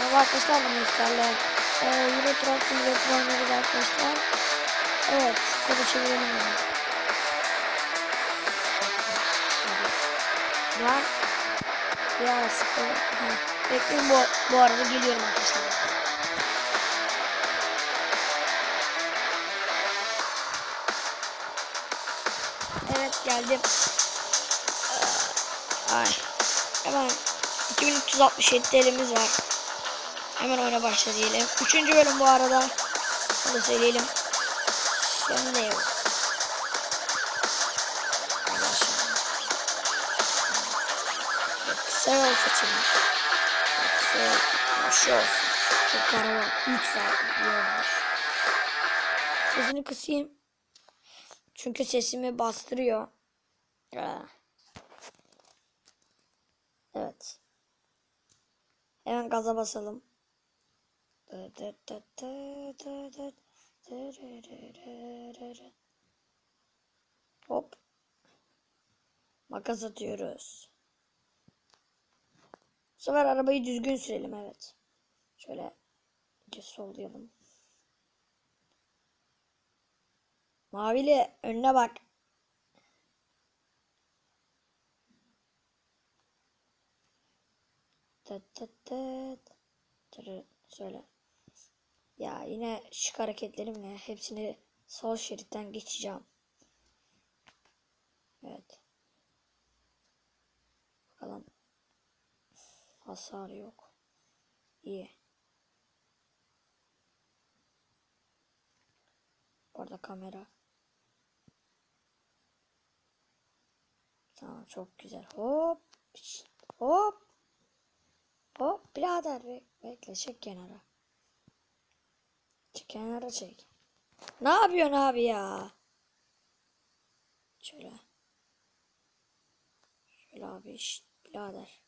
Merhaba arkadaşlar ben Üster'le ee, Euro Truck Simulator oynuyoruz arkadaşlar. Evet, çevirelim onu. Ya sıkı. Bekleyin bu, bu arada geliyorum arkadaşlar. Evet geldim. Ay. Hemen 2367 TL'miz var. Hemen oyuna başla diyelim. Üçüncü bölüm bu arada. Onu da söyleyelim. Şimdi Kısa yol seçelim. Kısa yol. Şu olsun. Çok para var. 3 saat iyi olmuş. Sesini kısayım. Çünkü sesimi bastırıyor. Ah. Evet. Hemen gaza basalım. Hop. Makas atıyoruz. Bu sefer arabayı düzgün sürelim evet. Şöyle iyice sollayalım. Mavili önüne bak. Tıt tıt tıt. Söyle. Ya yine şık hareketlerimle hepsini sol şeritten geçeceğim. Evet. Bakalım. Hasar yok. İyi. Orada kamera. Tamam çok güzel. Hop. şşt, Hop. Hop birader bek bekle çek kenara. Kenara çek. Ne yapıyorsun abi ya? Şöyle. Şöyle abi şşt birader.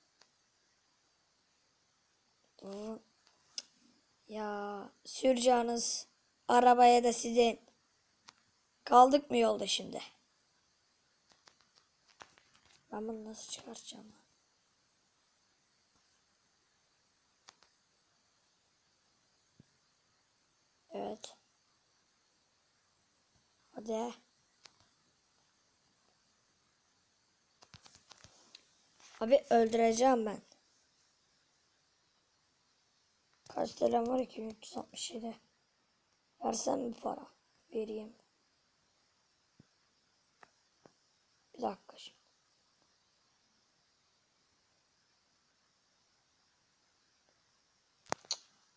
Dur. Ya süreceğiniz arabaya da sizin. Kaldık mı yolda şimdi? Ben bunu nasıl çıkartacağım? Evet. Hadi. Abi öldüreceğim ben. Kaç TL var ki? 367. Versem mi para? Vereyim. Bir dakika şimdi.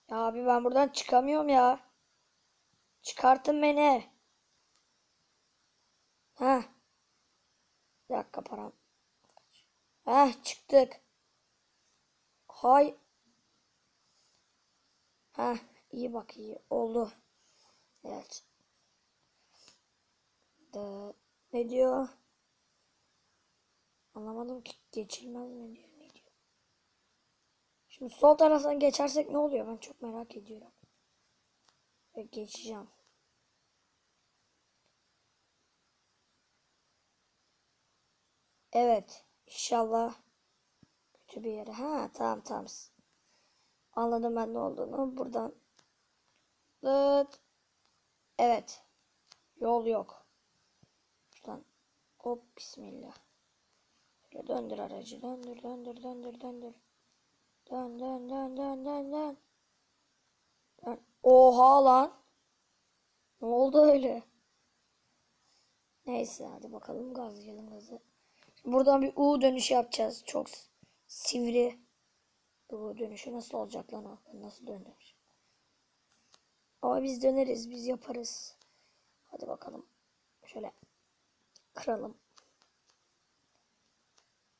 Ya abi ben buradan çıkamıyorum ya. Çıkartın beni. Ha. Bir dakika param. Heh çıktık. Hay. Ha iyi bak iyi oldu. Evet. Da, ne diyor? Anlamadım ki geçilmez mi diyor ne diyor. Şimdi sol taraftan geçersek ne oluyor ben çok merak ediyorum. Ve geçeceğim. Evet. İnşallah kötü bir yere. Ha tamam tamam. Anladım ben ne olduğunu. Buradan. Dıt. Evet. Yol yok. Şuradan. Hop bismillah. Şöyle döndür aracı. Döndür döndür döndür döndür. Dön dön dön dön dön dön. dön. Oha lan. Ne oldu öyle? Neyse hadi bakalım gazlayalım gazı. Buradan bir U dönüşü yapacağız. Çok sivri. Bu dönüşü nasıl olacak lan nasıl döndürmüş? Ama biz döneriz. Biz yaparız. Hadi bakalım. Şöyle kıralım.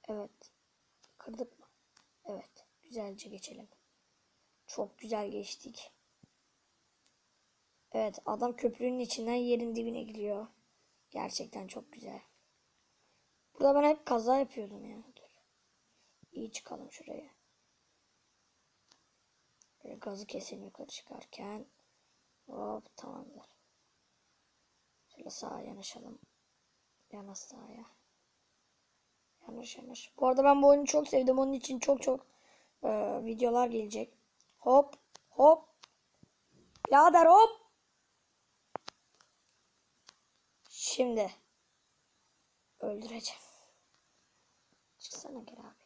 Evet. Kırdık mı? Evet. Güzelce geçelim. Çok güzel geçtik. Evet. Adam köprünün içinden yerin dibine gidiyor. Gerçekten çok güzel. Burada ben hep kaza yapıyordum ya. Dur. İyi çıkalım şuraya. Böyle gazı keselim yukarı çıkarken. Hop tamamdır. Şöyle sağa yanaşalım. Yana sağa. Yanaş yanaş. Bu arada ben bu oyunu çok sevdim. Onun için çok çok e, videolar gelecek. Hop hop. Birader hop. Şimdi öldüreceğim. Çıksana gel abi.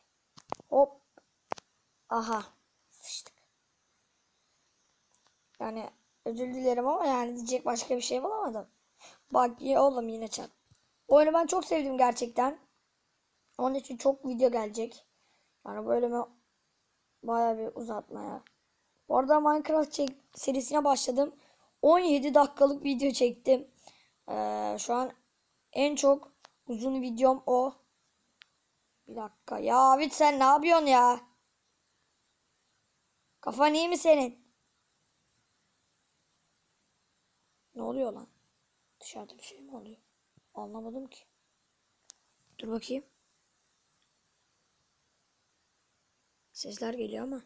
Hop. Aha. Sıçtık. Yani özür dilerim ama yani diyecek başka bir şey bulamadım. Bak ya oğlum yine çak. Oyunu ben çok sevdim gerçekten. Onun için çok video gelecek. Yani bölümü baya bir uzatmaya. Bu arada Minecraft çek serisine başladım. 17 dakikalık video çektim. Ee, şu an en çok uzun videom o. Bir dakika. Ya abi sen ne yapıyorsun ya? Kafan iyi mi senin? Ne oluyor lan? Dışarıda bir şey mi oluyor? Anlamadım ki. Dur bakayım. Sesler geliyor ama.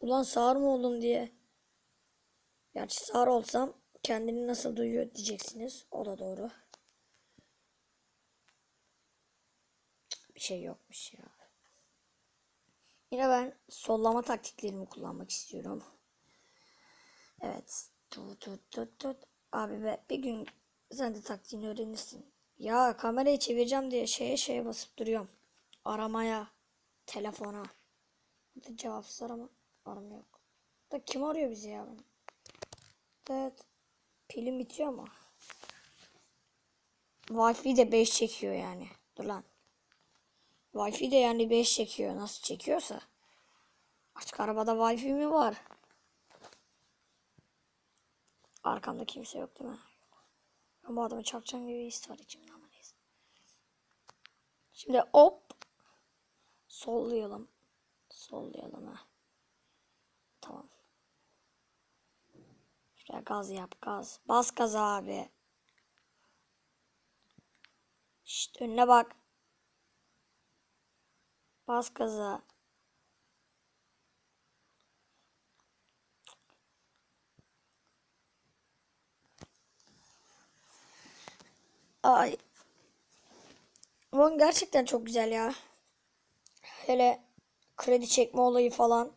Ulan sağır mı oldum diye. Gerçi sağır olsam kendini nasıl duyuyor diyeceksiniz. O da doğru. Bir şey yokmuş ya. Yine ben sollama taktiklerimi kullanmak istiyorum. Evet. Tut tut tut tut. Abi be bir gün sen de taktiğini öğrenirsin. Ya kamerayı çevireceğim diye şeye şeye basıp duruyorum. Aramaya. Telefona. Cevapsız arama. Arama yok. Da kim arıyor bizi ya benim? Evet. Pilim bitiyor ama. Wi-Fi de 5 çekiyor yani. Dur lan. Wi-Fi de yani 5 çekiyor. Nasıl çekiyorsa. Artık arabada Wi-Fi mi var? Arkamda kimse yok değil mi? Ben bu adamı çarpacağım gibi his var içimde ama neyse. Şimdi hop. Sollayalım. Sollayalım ha. Tamam. Şuraya gaz yap gaz. Bas gaz abi. Şşt önüne bak. Bas gaza. Ay. Bu gerçekten çok güzel ya. Hele kredi çekme olayı falan.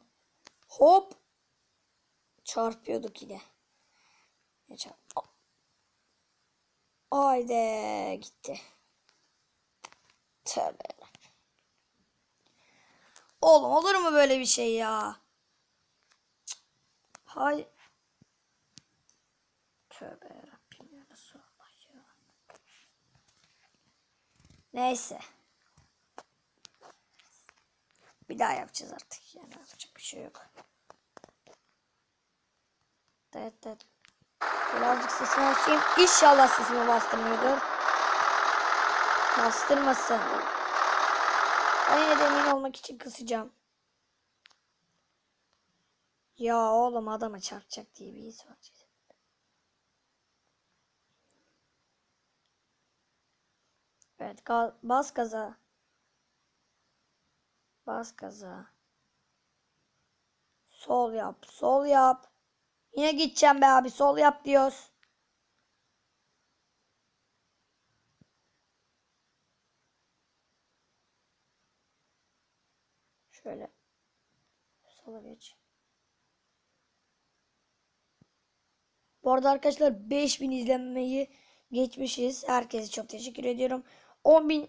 Hop. Çarpıyorduk yine. Ne çarp? Haydi gitti. Tövbe. Oğlum olur mu böyle bir şey ya? Hay. Tövbe yarabbim ya Resulallah ya. Neyse. Bir daha yapacağız artık. Yani yapacak bir şey yok. Evet evet. Birazcık sesini açayım. İnşallah sesimi bastırmıyordur. Bastırmasın. Ben yine de olmak için kısacağım. Ya oğlum adama çarpacak diye bir his var. Evet bas gaza. Bas gaza. Sol yap. Sol yap. Yine gideceğim be abi. Sol yap diyoruz. Şöyle. Sola geç. Bu arada arkadaşlar 5000 izlenmeyi geçmişiz. Herkese çok teşekkür ediyorum. 10.000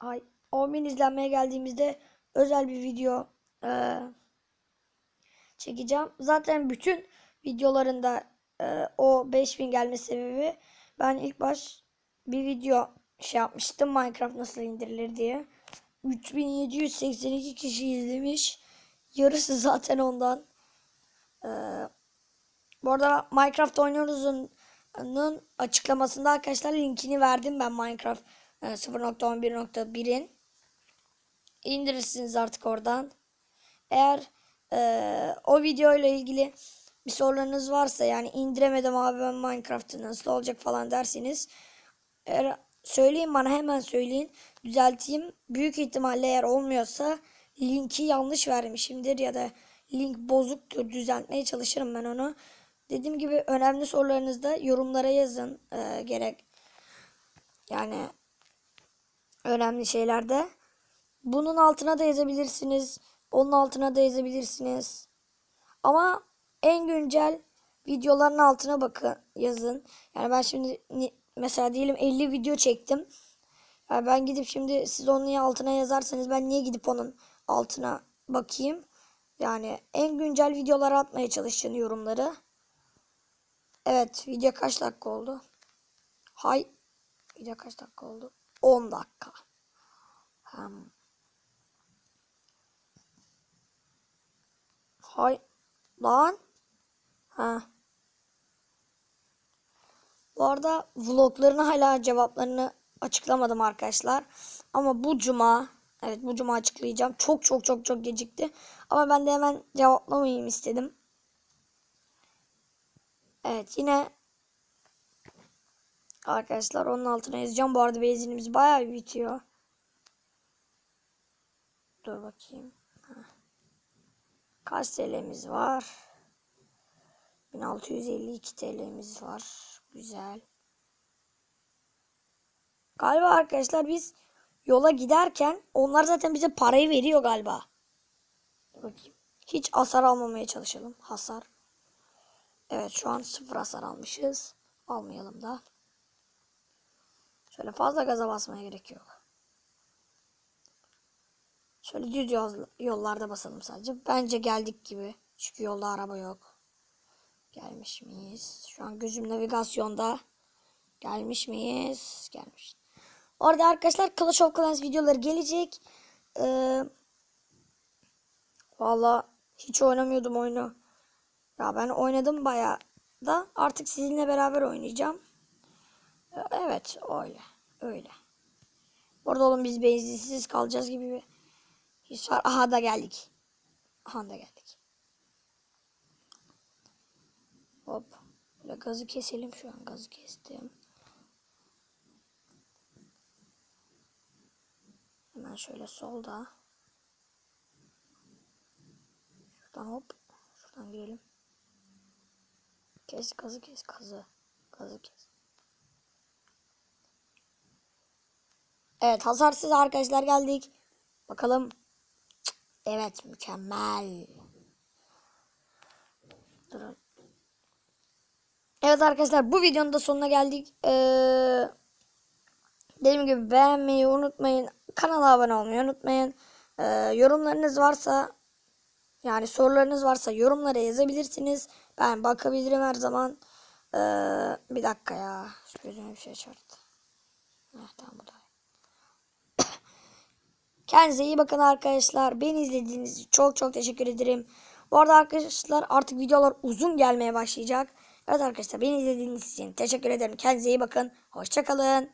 ay 10.000 izlenmeye geldiğimizde özel bir video e, çekeceğim. Zaten bütün videolarında e, o 5000 gelme sebebi ben ilk baş bir video şey yapmıştım Minecraft nasıl indirilir diye. 3782 kişi izlemiş. Yarısı zaten ondan. Ee, bu arada Minecraft oynuyoruz'un açıklamasında arkadaşlar linkini verdim ben Minecraft e, 0.11.1'in. İndirirsiniz artık oradan. Eğer e, o video ile ilgili bir sorularınız varsa yani indiremedim abi ben Minecraft'ı nasıl olacak falan derseniz eğer söyleyin bana hemen söyleyin düzelteyim. Büyük ihtimalle eğer olmuyorsa linki yanlış vermişimdir ya da link bozuktur düzeltmeye çalışırım ben onu. Dediğim gibi önemli sorularınızda yorumlara yazın ee, gerek yani önemli şeylerde bunun altına da yazabilirsiniz. Onun altına da yazabilirsiniz. Ama en güncel videoların altına bakın yazın. Yani ben şimdi mesela diyelim 50 video çektim. Yani ben gidip şimdi siz onun altına yazarsanız ben niye gidip onun altına bakayım? Yani en güncel videoları atmaya çalışın yorumları. Evet video kaç dakika oldu? Hay video kaç dakika oldu? 10 dakika. Hmm. Hay lan. Ha. Bu arada vlogların hala cevaplarını açıklamadım arkadaşlar. Ama bu cuma evet bu cuma açıklayacağım. Çok çok çok çok gecikti. Ama ben de hemen cevaplamayayım istedim. Evet yine arkadaşlar onun altına yazacağım. Bu arada benzinimiz bayağı bitiyor. Dur bakayım. Kaç var? 1652 TL'miz var. Güzel. Galiba arkadaşlar biz yola giderken onlar zaten bize parayı veriyor galiba. Bakayım. Hiç hasar almamaya çalışalım. Hasar. Evet şu an sıfır hasar almışız. Almayalım da. Şöyle fazla gaza basmaya gerek yok. Şöyle düz yol- yollarda basalım sadece. Bence geldik gibi. Çünkü yolda araba yok. Gelmiş miyiz? Şu an gözüm navigasyonda. Gelmiş miyiz? Gelmiş. Orada arkadaşlar Clash of Clans videoları gelecek. Ee, Valla hiç oynamıyordum oyunu. Ya ben oynadım bayağı da artık sizinle beraber oynayacağım. Ee, Evet öyle. Öyle. Orada oğlum biz benzinsiz kalacağız gibi bir his var. Aha da geldik. Aha da geldik. Hop. Böyle gazı keselim şu an. Gazı kestim. Hemen şöyle solda. Şuradan hop. Şuradan girelim. Kes gazı kes gazı. Gazı kes. Evet hasarsız arkadaşlar geldik. Bakalım. Evet mükemmel. Durun. Evet arkadaşlar bu videonun da sonuna geldik. Ee, dediğim gibi beğenmeyi unutmayın. Kanala abone olmayı unutmayın. Ee, yorumlarınız varsa yani sorularınız varsa yorumlara yazabilirsiniz. Ben bakabilirim her zaman. Ee, bir dakika ya. Şu gözüme bir şey çarptı. Heh, tamam bu da. Kendinize iyi bakın arkadaşlar. Beni izlediğiniz için çok çok teşekkür ederim. Bu arada arkadaşlar artık videolar uzun gelmeye başlayacak. Evet arkadaşlar beni izlediğiniz için teşekkür ederim. Kendinize iyi bakın. Hoşçakalın.